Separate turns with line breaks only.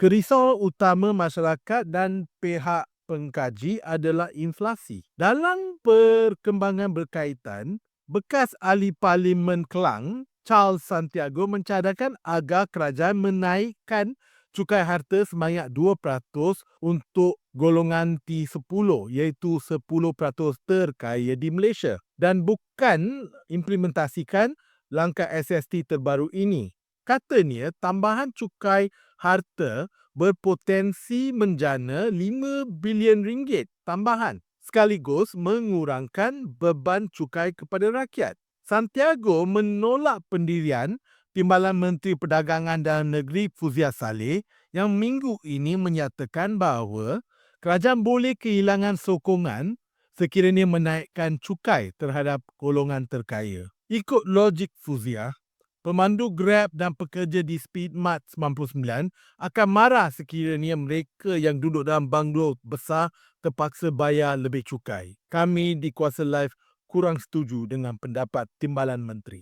Kerisauan utama masyarakat dan pihak pengkaji adalah inflasi. Dalam perkembangan berkaitan, bekas ahli Parlimen Kelang, Charles Santiago mencadangkan agar kerajaan menaikkan cukai harta sebanyak 2% untuk golongan T10 iaitu 10% terkaya di Malaysia dan bukan implementasikan langkah SST terbaru ini. Katanya tambahan cukai harta berpotensi menjana 5 bilion ringgit tambahan sekaligus mengurangkan beban cukai kepada rakyat. Santiago menolak pendirian Timbalan Menteri Perdagangan Dalam Negeri Fuzia Saleh yang minggu ini menyatakan bahawa kerajaan boleh kehilangan sokongan sekiranya menaikkan cukai terhadap golongan terkaya. Ikut logik Fuzia, pemandu Grab dan pekerja di Speedmart 99 akan marah sekiranya mereka yang duduk dalam banglo besar terpaksa bayar lebih cukai. Kami di Kuasa Live kurang setuju dengan pendapat Timbalan Menteri.